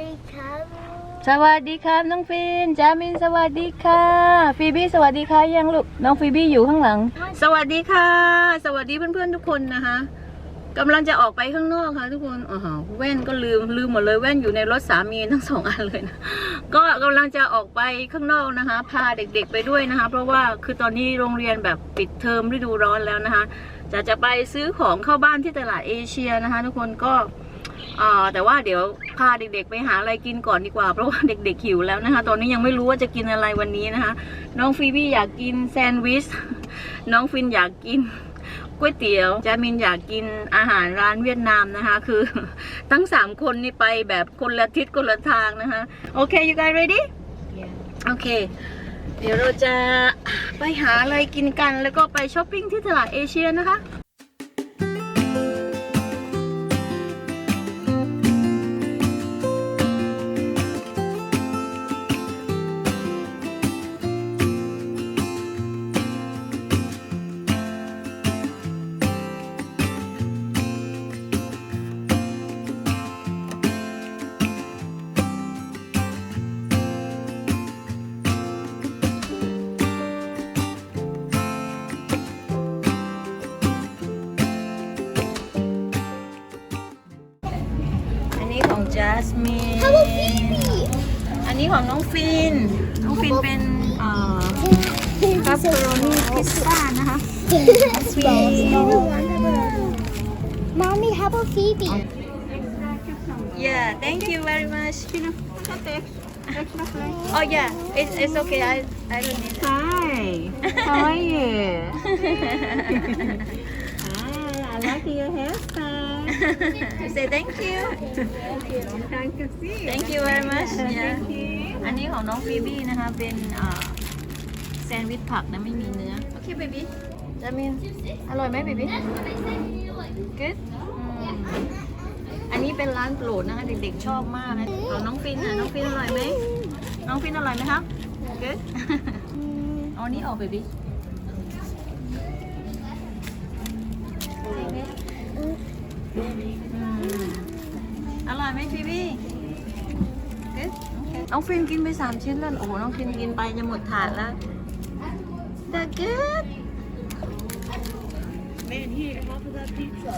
ดีครับ สวัสดีครับน้องฟินจามินสวัสดีค่ะ ฟีบี้สวัสดีค่ะยังลูกน้องฟีบี้อยู่ข้างหลัง สวัสดีค่ะ สวัสดีเพื่อนๆทุกคนนะคะกำลังจะออกไปข้างนอกค่ะทุกคนอ๋อแว่นก็ลืมลืมหมดเลยแว่นอยู่ในรถสามีทั้งสองอันเลยนะก็กำลังจะออกไปข้างนอกนะคะ พาเด็กๆไปด้วยนะคะ เพราะว่าคือตอนนี้โรงเรียนแบบปิดเทอมฤดูร้อนแล้วนะคะ จะจะไปซื้อของเข้าบ้านที่ตลาดเอเชียนะคะ ทุกคนก็ อ่าแต่ว่าเดี๋ยวพาเด็กๆ ไปหาอะไรกินก่อนดีกว่าเพราะว่าเด็กๆหิวแล้วนะคะ ตอนนี้ยังไม่รู้ว่าจะกินอะไรวันนี้นะคะ น้องฟีบี้อยากกินแซนด์วิชน้องฟินอยากกินก๋วยเตี๋ยวจามินอยากกินอาหารร้านเวียดนามนะคะ คือทั้งสามคนนี่ไปแบบคนละทิศคนละทางนะคะ โอเค you guys ready โอเค เดี๋ยวเราจะไปหาอะไรกินกันแล้วก็ไปช้อปปิ้งที่ตลาดเอเชียนะคะ จัสมิน ฮัลโหลพี่พี่ อันนี้ของน้องฟิน น้องฟินเป็นเอ่อคาโปโรนีพิซซ่านะคะ Mommy, how about Phoebe? Yeah thank you very much Oh yeah it's it's okay I I don't need it Hi, how are you? Hi, I like your hairstyle. Say thank you Long time to see. thank you very much yeah Thank you. อันนี้ของน้องฟีบี้นะคะ เป็นอ่าแซนด์วิชผักนะไม่มีเนื้อ โอเคเบบี้จามินอร่อยไหมเบบี้ good อืมอันนี้เป็นร้านโปรดนะคะเด็กๆชอบมากนะของน้องฟินอะน้องฟินอร่อยไหมน้องฟินอร่อยไหมครับ good เอาอันนี้ออกเบบี้ น้องฟินกินไปสามชิ้นแล้ว โอ้โห น้องฟินกินไปจะหมดถาดแล้ว The good Man, here, half of that pizza.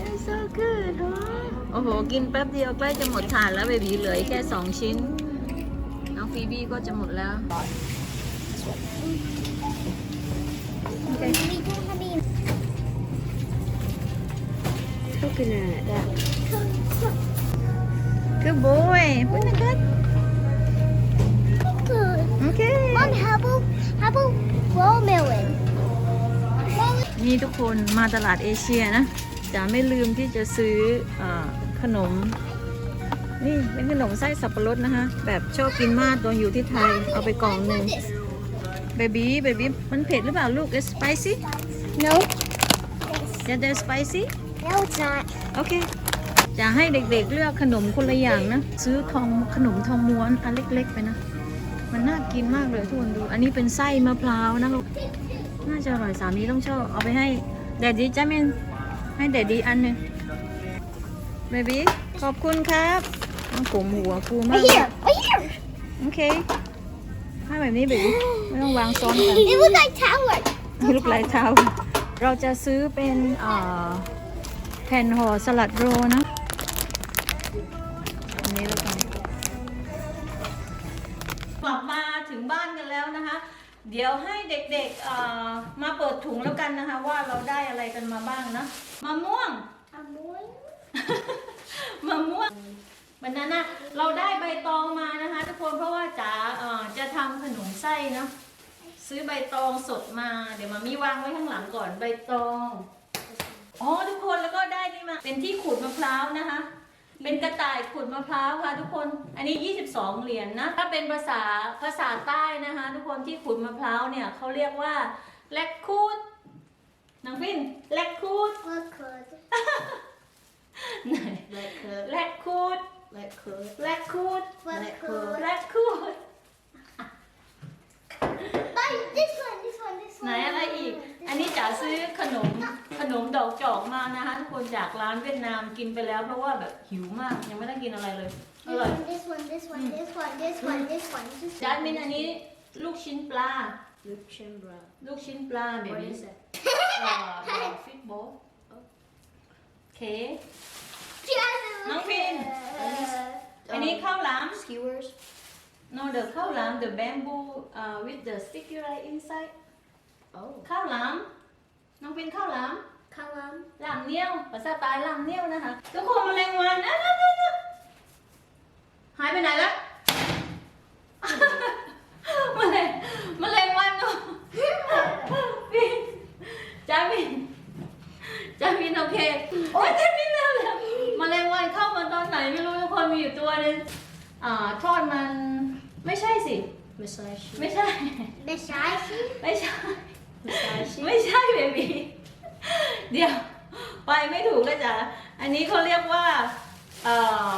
It's so good ฮะโอ้โห กินแป๊บเดียวใกล้จะหมดถาดแล้วเบบีเหลืออีกแค่สองชิ้น น้องฟีบี้ก็จะหมดแล้ว Mommy, don't have me. Coconut. That. Good boy Put it good Good. Okay Mom, how about how about watermelon? นี่ทุกคนมาตลาดเอเชียนะจะไม่ลืมที่จะซื้ออาขนม นี่เป็นขนมไส้สับปะรดนะคะ แบบชอบกินมากตอนอยู่ที่ไทย เอาไปกล่องหนึ่ง This. เบบี้เบบี้มันเผ็ดหรือเปล่าลูก is spicy No. yeah there's spicy No, it's not. โอเค จะให้เด็กๆเลือกขนมคนละอย่างนะ ซื้อทองขนมทองม้วนอันเล็ก ๆ ไปนะ มันน่ากินมากเลยทุกคนดู อันนี้เป็นไส้มะพร้าวนะลูกน่าจะอร่อยสามีต้องชอบ เอาไปให้แดดดี้จ้ามินให้แดดดี้อันหนึ่งเบบี้ขอบคุณครับต้องผมหัวฟูมาก Right here. Right here. โอเคให้แบบนี้เบบี้ไม่ต้องวางซ้อนกัน It looks like tower. ลูกลายเท้าเราจะซื้อเป็นเอ่อแผ่นห่อสลัดโรลนะ ดี๋ยวให้เด็กๆเอ่อมาเปิดถุงแล้วกันนะคะ ว่าเราได้อะไรกันมาบ้างนะมะม่วงมะม่วงบานาน่าเราได้ใบตองมานะคะทุกคนเพราะว่าจ๋าเอ่อจะทำขนมไส้เนาะซื้อใบตองสดมา เดี๋ยวมามีวางไว้ข้างหลังก่อนใบตองอ๋อทุกคนแล้วก็ได้นี่มาเป็นที่ขูดมะพร้าวนะคะ เป็นกระต่ายขูดมะพร้าวค่ะทุกคน อันนี้ 22 เหรียญนะถ้าเป็นภาษาภาษาใต้นะคะ ทุกคนที่ขูดมะพร้าวเนี่ยเขาเรียกว่าแลกคูดนางฟินแลกคูด Look good. ไหน Like her. แลกคูด Like her. แลกคูด Look good. แลกคูด But this one, this one, this ไหนอะไรอีก อันนี้จ๋าซื้อขนมขนมดอกจอกมานะคะทุกคนจากร้านเวียดนามกินไปแล้วเพราะว่าแบบหิวมากยังไม่ได้กินอะไรเลยอร่อย This one, this one, this one, this one, this one, this one. จัดมินอันนี้ลูกชิ้นปลา Luxembourg. ลูกชิ้นปลาเบ What บี้ is it? ฟิตโบโอเค Yes, น้องฟิน อันนี้ข้าวหลาม Skewers. no the ข้าวหลาม the bamboo uh, with the sticky rice inside ข้าวหลามน้องฟินข้าวหลาม Kalam. หลามเนี้ยวภาษาใต้หลามเนี้ยวนะคะทุกคนแมลงวันนะนะนะนะหายไปไหนแล้วแมลงแมลงวันเนาะฟินจ้าฟินจ้าฟินโอเคโอ้ยจ้าฟินแล้วแล้วแมลงวันเข้ามาตอนไหนไม่รู้ทุกคนมีอยู่ตัวหนึงอ่าทอดมันไม่ใช่สิ Massage. ไม่ใช่ Mishashi. ไม่ใช่ Massage. ไม่ใช่ เบบีเดี๋ยวไปไม่ถูกเลยจ้ะอันนี้เขาเรียกว่า เอ่อ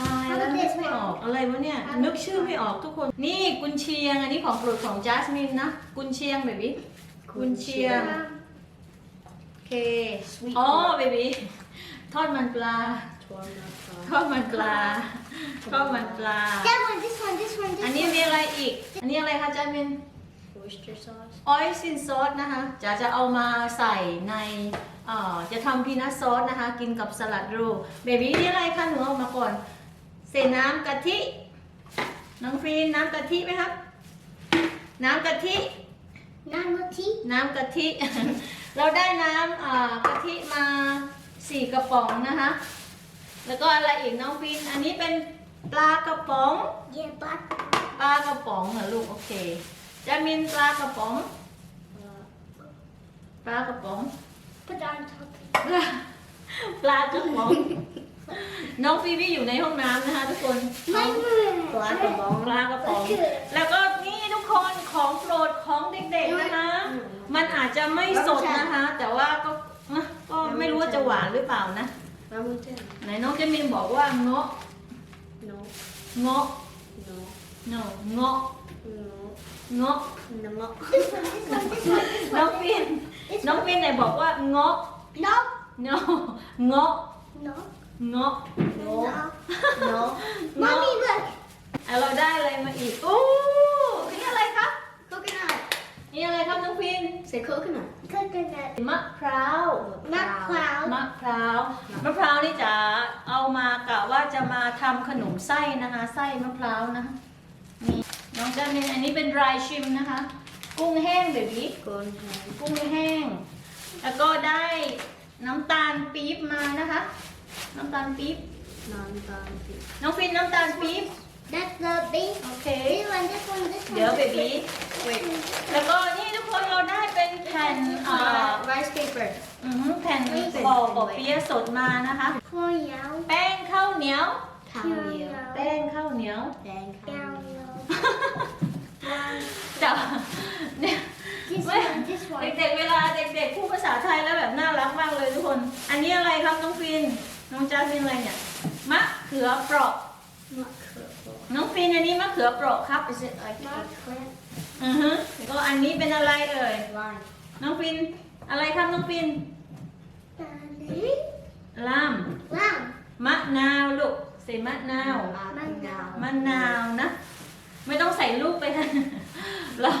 ตายแล้วนึกไม่ออกอะไรวะเนี่ย นึกชื่อไม่ออกทุกคน นี่กุนเชียง อันนี้ของโปรดของจัสมินนะ กุนเชียงเบบีกุนเชียงโอเค Sweet อ๋อ corn. เบบีทอดมันปลา Torn up, ทอดมันปลา ทอดมันปลา That one, this one, this one, อัน this นี้ one. มีอะไรอีก อันนี้อะไรคะจัสมิน uh, oyster sauce. ออยซินซอสนะคะจะจะเอามาใส่ในเอ่อจะทำพีนัทซอสนะคะ กินกับสลัดรูเบบี้นี่อะไรคะหนูเอามาก่อนใส่น้ำกะทิ น้องฟรีนน้ำกะทิไหมครับ น้ำกะทิ Nano tea. น้ำกะทิ เราได้น้ำเอ่อกะทิมาสี่กระป๋องนะคะ แล้วก็อะไรอีกน้องฟรีนอันนี้เป็นปลากระป๋อง Yeah, but ปลากระป๋องเหรอลูกโอเค จะมินปลากระป๋อง Uh, ปลากระป๋อง put that on top. ปลากระป๋อง น้องฟีบี้อยู่ในห้องน้ำนะคะทุกคน My ปลากระป๋องปลากระป๋อง แล้วก็นี่ทุกคนของโปรดของเด็กๆนะคะ มันอาจจะไม่สดนะคะ แต่ว่าก็นะก็ไม่รู้ว่าจะหวานหรือเปล่านะ Rambutan. ไหนน้องเจมินบอกว่าเงาะ No. เงาะ No. เนาะเงาะ No. เงาะ No. This one, this one, this one, this น้อง one. ฟินน้องฟินไหนบอกว่าเงาะ No, เนาะเงาะ no, เงาะ no. No. เงาะ Mommy, look. อะเราได้อะไรมาอีกโอ้นี่อะไรครับ Coconut. นี่อะไรครับน้องฟิน Say coconut. Coconut. มะพร้าว Not cloud. มะพร้าว มะพร้าวนี่จะเอามากะว่าจะมาทำขนมไส้นะคะ ไส้มะพร้าวนะคะ นี่น้องจันมินอันนี้เป็น dry shrimp นะคะ กุ้งแห้งเบบี้ Corn. กุ้งแห้ง แล้วก็ได้น้ำตาลปี๊บมานะคะ น้ำตาลปี๊บ Non-bounty. น้องฟินน้ำตาลปี๊บ That's the base. โอเค This one, this one, this one. เดี๋ยวเบ this บี้ one. เวทแล้วก็นี่ทุกคนเราได้เป็นแผ่นเอ่อ Uh, rice paper. อือหือแผ่นปอกปอกเปี๊ยะสดมานะคะ Corn yao. แป้งข้าวเหนียว Cow meal. แป้งข้าวเหนียว Then cow Yao, meal. yao. จะเนี่ย This ไม่ one, this one. เด็กๆเวลาเด็กๆพูดภาษาไทยแล้วแบบน่ารักมากเลยทุกคน อันนี้อะไรครับน้องฟิน น้องจ้าฟินอะไรเนี่ย มะเขือเปราะ น้องฟินอันนี้มะเขือเปราะครับ Is it like eggplant? อือฮึแล้วก็อันนี้เป็นอะไรเอ่ย Lime. น้องฟิน อะไรครับน้องฟิน Daddy. ล่าม Lamb. มะนาวลูก ใส่มะนาว Manao. มะนาวนะ ไม่ต้องใส่ลูกไปนะเรา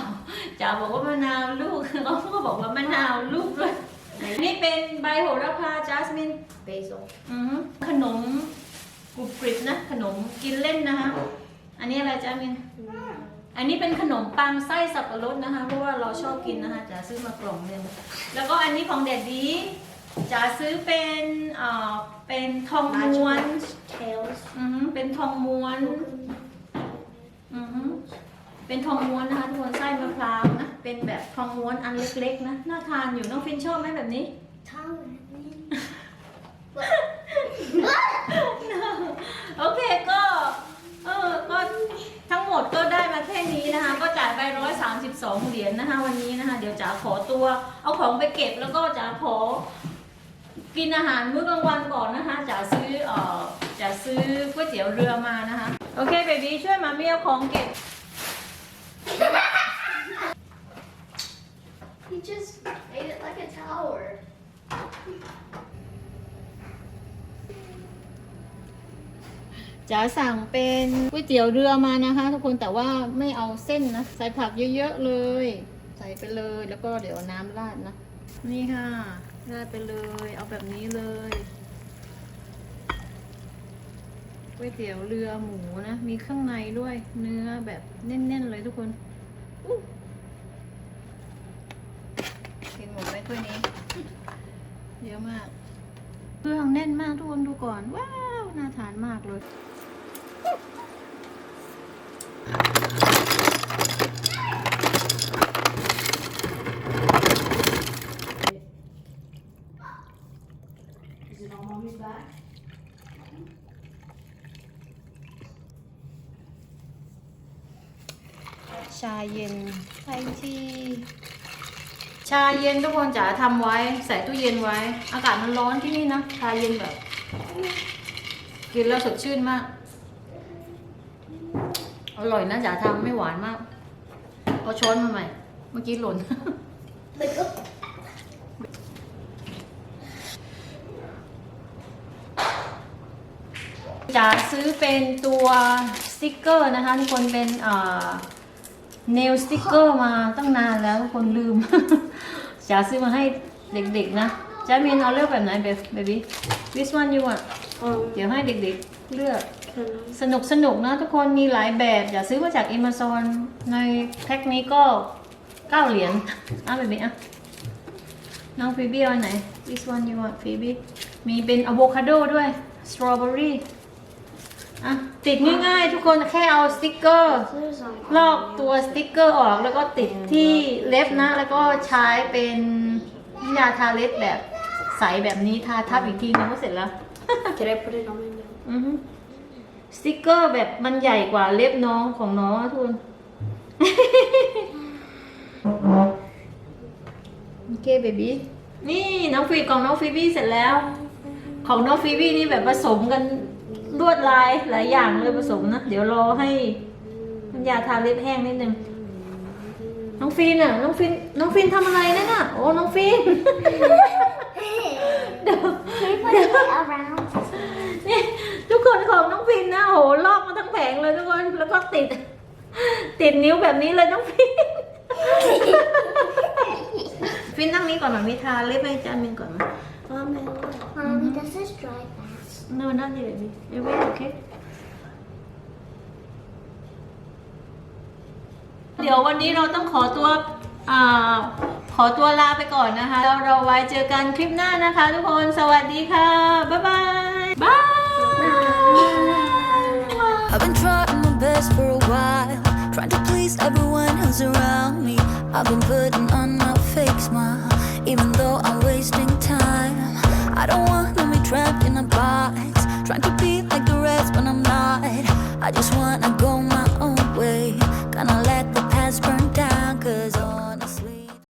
จ๋าบอกว่ามะนาวลูกเขาก็บอกว่ามะนาวลูกด้วยนี่เป็นใบโหระพาจัสมิน Basil. อือฮึขนมกรุบกริบนะ ขนมกินเล่นนะคะ อันนี้อะไรจัสมิน อันนี้เป็นขนมปังไส้สับปะรดนะคะ เพราะว่าเราชอบกินนะคะจ๋าซื้อมากล่องหนึงแล้วก็อันนี้ของแดดดีจ๋าซื้อเป็นเอ่อเป็นทองม้วน Tails. อือฮึเป็นทองม้วน อือฮึเป็นทองม้วนนะคะทุกคนไส้มะพร้าวนะ เป็นแบบทองม้วนอันเล็กๆนะ น่าทานอยู่น้องฟินชอบไหมแบบนี้ Tongue. โอเคก็ เออก็ทั้งหมดก็ได้มาแค่นี้นะคะ ก็จ่ายไปร้อยสามสิบสองเหรียญนะคะ วันนี้นะคะ เดี๋ยวจ๋าขอตัว เอาของไปเก็บแล้วก็จ๋าขอ กินอาหารมื้อกลางวันก่อนนะคะจ๋าซื้อเอ่อ จ๋าซื้อก๋วยเตี๋ยวเรือมานะคะ โอเคเบบี้ช่วยมาเมียวของเก็บ He just made it like a tower. จ๋าสั่งเป็นก๋วยเตี๋ยวเรือมานะคะ ทุกคนแต่ว่าไม่เอาเส้นนะ ใส่ผักเยอะๆเลย ใส่ไปเลยแล้วก็เดี๋ยวเอาน้ำราดนะ นี่ค่ะราดไปเลย เอาแบบนี้เลย ก๋วยเตี๋ยวเรือหมูนะ มีเครื่องในด้วย เนื้อแบบแน่นๆเลยทุกคนกินหมดไหมถ้วยนี้ เยอะมาก เครื่องแน่นมากทุกคนดูก่อน ว้าว น่าทานมากเลย Is it on mommy's back? ชา เย็นไทยทีชาเย็นทุกคนจ๋าทำไว้ ใส่ตู้เย็นไว้ อากาศมันร้อนที่นี่นะชาเย็นแบบ กินแล้วสดชื่นมาก อร่อยนะจ๋าทำไม่หวานมากเอาช้อนมาใหม่ เมื่อกี้หล่นจ๋าซื้อเป็นตัวสติกเกอร์นะคะทุกคนเป็น เอ่อเนลสติกเกอร์มาตั้งนานแล้วทุกคนลืม จ๋าซื้อมาให้เด็กๆนะจ๋ามินเอาเลือกแบบไหนเบเบบี้ this one you want Um, เดี๋ยวให้เด็กๆเลือก can สนุกสนุกนะทุกคนมีหลายแบบอย่าซื้อมาจาก Amazon ในแพ็คนี้ก็เก้าเหรียญอะเบบี้อะ น้องฟีบี้เอาอันไหน this one you want ฟีบี้มีเป็นอะโวคาโดด้วยสตรอเบอรี่ อะติดง่ายๆ ทุกคนแค่เอาสติกเกอร์ There's um, ลอกตัวสติกเกอร์ออกแล้วก็ติดที่เล็บนะ แล้วก็ใช้เป็นน้ำยาทาเล็บแบบใสแบบนี้ทาทับอีกทีนึงก็เสร็จแล้ว Can I put it on my nail? อือฮึสติกเกอร์แบบมันใหญ่กว่าเล็บน้องของน้องอะทุนโอเคเบบี้นี่น้องฟีของน้องฟีบี้เสร็จแล้ว ของน้องฟีบี้นี่แบบผสมกัน ลวดลายหลายอย่างเลยผสมนะ เดี๋ยวรอให้น้ำยาทาเล็บแห้งนิดนึง น้องฟินอะ น้องฟิน น้องฟินทำอะไรนั่นน่ะ โอ้ น้องฟิน เดี๋ยว Put it around. นี่ทุกคนของน้องฟินนะโหลอกมาทั้งแผงเลยทุกคน แล้วก็ติด ติดนิ้วแบบนี้เลยน้องฟิน ฟินนั่งนี้ก่อนหน่อยมีทาเล็บให้จานหนึ่งก่อนไหม Mommy. Mommy, this is dry. No not yet baby you wait okay เดี๋ยววันนี้เราต้องขอตัวอ่าขอตัวลาไปก่อนนะคะ แล้วเราไว้เจอกันคลิปหน้านะคะ ทุกคน สวัสดีค่ะ บ๊ายบาย บาย I've been trying my best for a while, trying to please everyone who's around